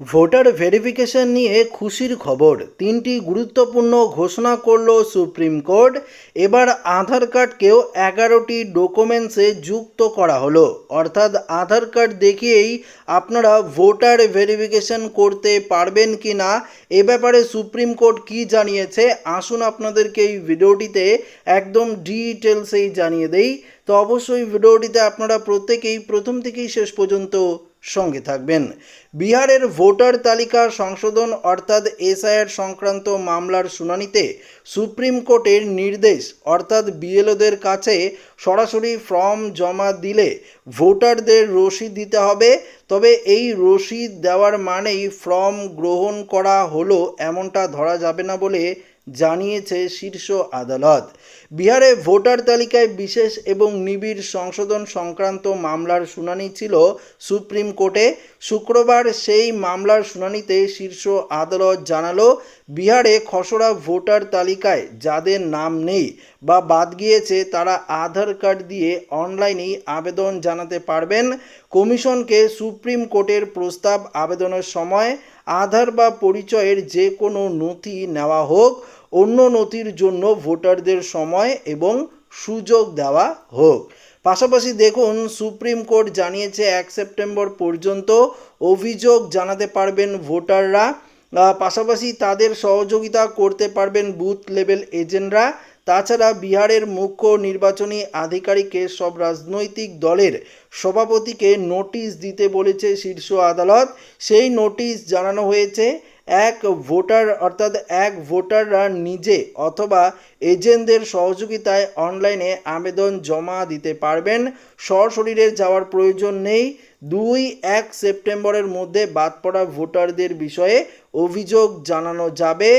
Voter verification নিয়ে খুশির খবর। তিনটি গুরুত্বপূর্ণ ঘোষণা করল সুপ্রিম কোর্ট। এবার আধার কার্ডকেও এগারোটি ডকুমেন্টসে যুক্ত করা হলো। অর্থাৎ আধার কার্ড দেখিয়েই আপনারা ভোটার ভেরিফিকেশন করতে পারবেন কি না, এ ব্যাপারে সুপ্রিম কোর্ট কি জানিয়েছে, আসুন আপনাদেরকে এই ভিডিওটিতে একদম ডিটেলসেই জানিয়ে দেই। তো অবশ্যই ভিডিওটিতে আপনারা প্রত্যেকেই প্রথম থেকেই শেষ পর্যন্ত সঙ্গে থাকবেন। বিহারের ভোটার তালিকা সংশোধন অর্থাৎ এসআইআর সংক্রান্ত মামলার শুনানিতে সুপ্রিম কোর্টের নির্দেশ, অর্থাৎ বিএলওদের কাছে সরাসরি ফর্ম জমা দিলে ভোটারদের রসিদ দিতে হবে। তবে এই রসিদ দেওয়ার মানেই ফর্ম গ্রহণ করা হলো এমনটা ধরা যাবে না বলে জানিয়েছে শীর্ষ আদালত। বিহারে ভোটার তালিকায় বিশেষ এবং নিবিড় সংশোধন সংক্রান্ত মামলার শুনানি ছিল সুপ্রিম কোর্টে। শুক্রবার সেই মামলার শুনানিতে শীর্ষ আদালত জানালো, বিহারে খসড়া ভোটার তালিকায় যাদের নাম নেই বা বাদ গিয়েছে তারা আধার কার্ড দিয়ে অনলাইনেই আবেদন জানাতে পারবেন। কমিশনকে সুপ্রিম কোর্টের প্রস্তাব আবেদনের সময় আধার বা পরিচয়ের যে কোনো নথি নেওয়া হোক, অন্য নথির জন্য ভোটারদের সময় এবং সুযোগ দেওয়া হোক। পাশাপাশি দেখুন, সুপ্রিম কোর্ট জানিয়েছে, এক সেপ্টেম্বর পর্যন্ত অভিযোগ জানাতে পারবেন ভোটাররা। পাশাপাশি তাদের সহযোগিতা করতে পারবেন বুথ লেভেল এজেন্টরা। তাছাড়া বিহারের মুখ্য নির্বাচনী আধিকারিককে সব রাজনৈতিক দলের সভাপতিকে নোটিশ দিতে বলেছে শীর্ষ আদালত। সেই নোটিশ জানানো হয়েছে, এক ভোটার অর্থাৎ এক ভোটাররা নিজে অথবা এজেন্টদের সহযোগিতায় অনলাইনে আবেদন জমা দিতে পারবেন। সশরীরে যাওয়ার প্রয়োজন নেই। দুই, এক সেপ্টেম্বরের মধ্যে বাদ পড়া ভোটারদের বিষয়ে অভিযোগ জানানো যাবে।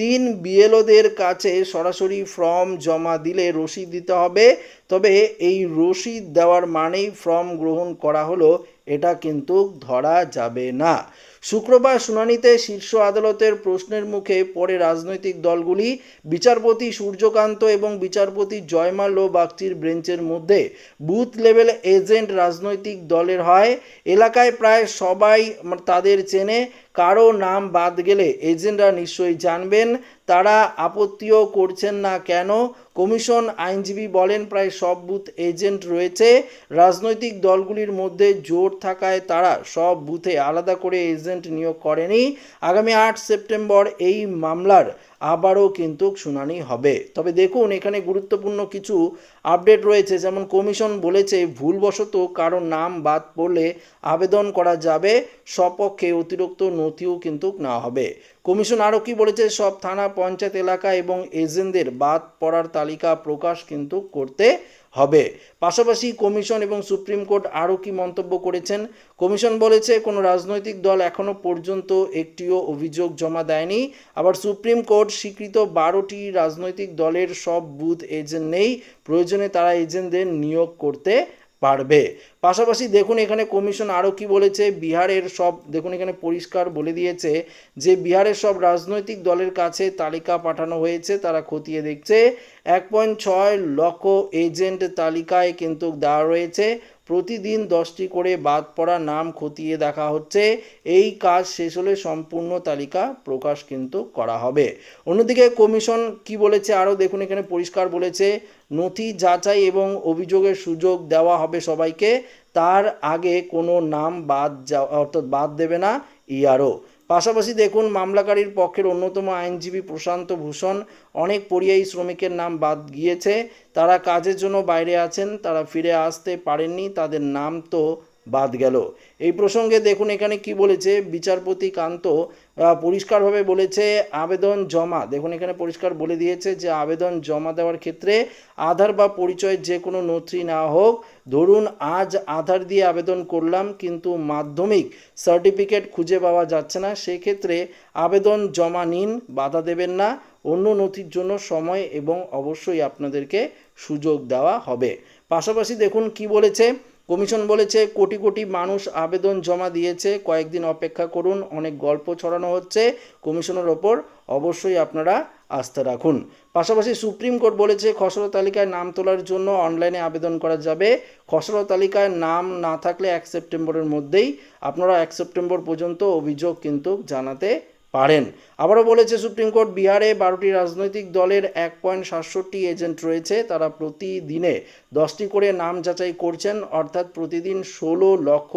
তিন বিএলওদের কাছে সরাসরি ফর্ম জমা দিলে রসিদ দিতে হবে। তবে এই রসিদ দেওয়ার মানেই ফর্ম গ্রহণ করা হলো, এটা কিন্তু ধরা যাবে না। শুক্রবার শুনানিতে শীর্ষ আদালতের প্রশ্নের মুখে পরে রাজনৈতিক দলগুলি, বিচারপতি সূর্যকান্ত এবং বিচারপতি জয়মাল্য বাগচির ব্রেঞ্চের মধ্যে বুথ লেভেল এজেন্ট রাজনৈতিক দলের হয়। এলাকায় প্রায় সবাই তাদের চেনে, কারও নাম বাদ গেলে এজেন্টরা নিশ্চয়ই জানবেন। তারা আপত্তিও করছেন না কেন? কমিশন আইনজীবী বলেন, প্রায় সব বুথ এজেন্ট রয়েছে। রাজনৈতিক দলগুলির মধ্যে জোর থাকায় তারা সব বুথে আলাদা করে এজেন্ট নিয়োগ করেনি। আগামী আট সেপ্টেম্বর এই মামলার আবারও কিন্তু শুনানি হবে। তবে দেখুন, এখানে গুরুত্বপূর্ণ কিছু আপডেট রয়েছে। যেমন কমিশন বলেছে, ভুলবশত কারও নাম বাদ পড়লে আবেদন করা যাবে। সপক্ষে অতিরিক্ত নথিও কিন্তু নেওয়া হবে। কমিশন আরও কি বলেছে, সব থানা, পঞ্চায়েত এলাকা এবং এজেন্টদের বাদ পড়ার তালিকা প্রকাশ কিন্তু করতে হবে। পাশাপাশি কমিশন এবং সুপ্রিম কোর্ট আরও কি মন্তব্য করেছেন? কমিশন বলেছে, কোনো রাজনৈতিক দল এখনও পর্যন্ত একটিও অভিযোগ জমা দেয়নি। আবার সুপ্রিম কোর্ট স্বীকৃত বারোটি রাজনৈতিক দলের সব বুথ এজেন্ট নেই। প্রয়োজনে তারা এজেন্টদের নিয়োগ করতে পারবে। পাশাপাশি দেখুন, এখানে কমিশন আরও কি বলেছে, বিহারের সব, দেখুন, এখানে পরিষ্কার বলে দিয়েছে যে, বিহারের সব রাজনৈতিক দলের কাছে তালিকা পাঠানো হয়েছে, তারা খতিয়ে দেখছে। এক পয়েন্ট ছয় লক্ষ এজেন্ট তালিকায় কিন্তু দেওয়া রয়েছে। প্রতিদিন দশটি করে বাদ পড়া নাম খতিয়ে দেখা হচ্ছে। এই কাজ শেষ হলে সম্পূর্ণ তালিকা প্রকাশ কিন্তু করা হবে। অন্যদিকে কমিশন কি বলেছে আরও দেখুন, এখানে পরিষ্কার বলেছে, নথি যাচাই এবং অভিযোগের সুযোগ দেওয়া হবে সবাইকে। তার আগে কোনো নাম বাদ যা অর্থাৎ বাদ দেবে না ইআরও। পাশাপাশি দেখুন, মামলাকারীর পক্ষের অন্যতম আইনজীবী প্রশান্ত ভূষণ অনেক পরিযায়ী শ্রমিকের নাম বাদ গিয়েছে। তারা কাজের জন্য বাইরে আছেন, তারা ফিরে আসতে পারেননি, তাদের নাম তো বাদ গেল। এই প্রসঙ্গে দেখুন এখানে কি বলেছে বিচারপতি কান্ত। পরিষ্কারভাবে বলেছে আবেদন জমা। দেখুন, এখানে পরিষ্কার বলে দিয়েছে যে আবেদন জমা দেওয়ার ক্ষেত্রে আধার বা পরিচয়ের যে কোনো নথি নেওয়া হোক। ধরুন, আজ আধার দিয়ে আবেদন করলাম, কিন্তু মাধ্যমিক সার্টিফিকেট খুঁজে পাওয়া যাচ্ছে না। সেক্ষেত্রে আবেদন জমা নিন, বাধা দেবেন না। অন্য নথির জন্য সময় এবং অবশ্যই আপনাদেরকে সুযোগ দেওয়া হবে। পাশাপাশি দেখুন কি বলেছে। কমিশন বলেছে, কোটি কোটি মানুষ আবেদন জমা দিয়েছে, কয়েকদিন অপেক্ষা করুন, অনেক গল্প ছড়ানো হচ্ছে, কমিশনের ওপর অবশ্যই আপনারা আস্থা রাখুন। পাশাপাশি সুপ্রিম কোর্ট বলেছে, খসড়া তালিকায় নাম তোলার জন্য অনলাইনে আবেদন করা যাবে। খসড়া তালিকায় নাম না থাকলে এক সেপ্টেম্বরের মধ্যেই, আপনারা এক সেপ্টেম্বর পর্যন্ত অভিযোগ কিন্তু জানাতে পারেন। আবারও বলেছে সুপ্রিম কোর্ট, বিহারে বারোটি রাজনৈতিক দলের এক পয়েন্ট সাতষট্টি এজেন্ট রয়েছে। তারা প্রতিদিনে দশটি করে নাম যাচাই করছেন, অর্থাৎ প্রতিদিন ষোলো লক্ষ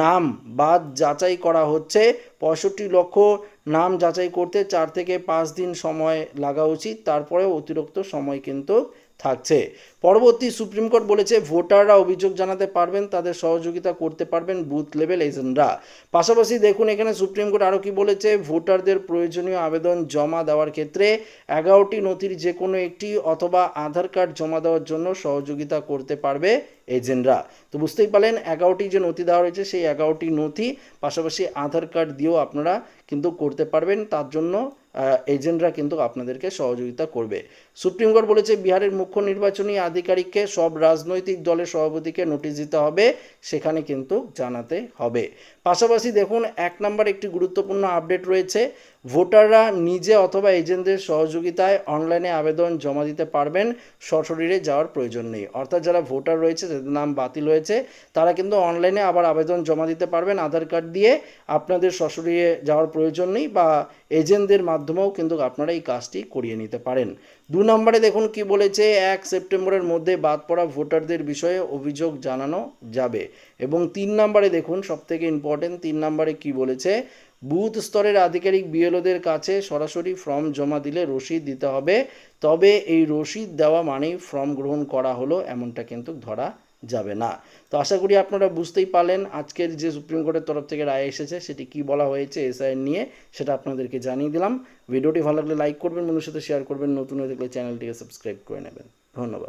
নাম বাদ যাচাই করা হচ্ছে। পঁয়ষট্টি লক্ষ নাম যাচাই করতে চার থেকে পাঁচ দিন সময় লাগা উচিত। তারপরে অতিরিক্ত সময় কিন্তু থাকছে। পরবর্তী সুপ্রিম কোর্ট বলেছে, ভোটাররা অভিযোগ জানাতে পারবেন, তাদের সহযোগিতা করতে পারবেন বুথ লেভেল এজেন্টরা। পাশাপাশি দেখুন এখানে সুপ্রিম কোর্ট আরও কি বলেছে, ভোটারদের প্রয়োজনীয় আবেদন জমা দেওয়ার ক্ষেত্রে এগারোটি নথির যে কোনো একটি অথবা আধার কার্ড জমা দেওয়ার জন্য সহযোগিতা করতে পারবে এজেন্টরা। তো বুঝতেই পারলেন, এগারোটি যে নথি দেওয়া রয়েছে, সেই এগারোটি নথি পাশাপাশি আধার কার্ড দিয়েও আপনারা কিন্তু করতে পারবেন, তার জন্য এজেন্টরা কিন্তু আপনাদেরকে সহযোগিতা করবে। সুপ্রিম কোর্ট বলেছে, বিহারের মুখ্য নির্বাচনী আধিকারিককে সব রাজনৈতিক দলের সভাপতিকে নোটিশ দিতে হবে, সেখানে কিন্তু জানাতে হবে। পাশাপাশি দেখুন, এক নম্বর একটি গুরুত্বপূর্ণ আপডেট রয়েছে, ভোটাররা নিজে অথবা এজেন্টদের সহযোগিতায় অনলাইনে আবেদন জমা দিতে পারবেন, সশরীরে যাওয়ার প্রয়োজন নেই। অর্থাৎ যারা ভোটার রয়েছে, যাদের নাম বাতিল হয়েছে, তারা কিন্তু অনলাইনে আবার আবেদন জমা দিতে পারবেন, আধার কার্ড দিয়ে। আপনাদের সশরীরে যাওয়ার প্রয়োজন নেই বা এজেন্টদের মাধ্যমেও কিন্তু আপনারা এই কাজটি করিয়ে নিতে পারেন। দু নম্বরে দেখুন কি বলেছে, এক সেপ্টেম্বরের মধ্যে বাদ পড়া ভোটারদের বিষয়ে অভিযোগ জানানো যাবে। এবং তিন নম্বরে দেখুন, সবথেকে ইম্পর্টেন্ট তিন নম্বরে কি বলেছে, বুথ স্তরের আধিকারিক বিএলওদের কাছে সরাসরি ফর্ম জমা দিলে রসিদ দিতে হবে। তবে এই রসিদ দেওয়া মানেই ফর্ম গ্রহণ করা হলো, এমনটা কিন্তু ধরা যাবে না। তো আশা করি আপনারা বুঝতেই পারলেন আজকের যে সুপ্রিম কোর্টের তরফ থেকে রায় এসেছে, সেটি কি বলা হয়েছে এসআই নিয়ে, সেটা আপনাদেরকে জানিয়ে দিলাম। ভিডিওটি ভালো লাগলে লাইক করবেন বন্ধুর সাথে শেয়ার করবেন, নতুন হয়ে থাকলে চ্যানেলটিকে সাবস্ক্রাইব করে নেবেন। ধন্যবাদ।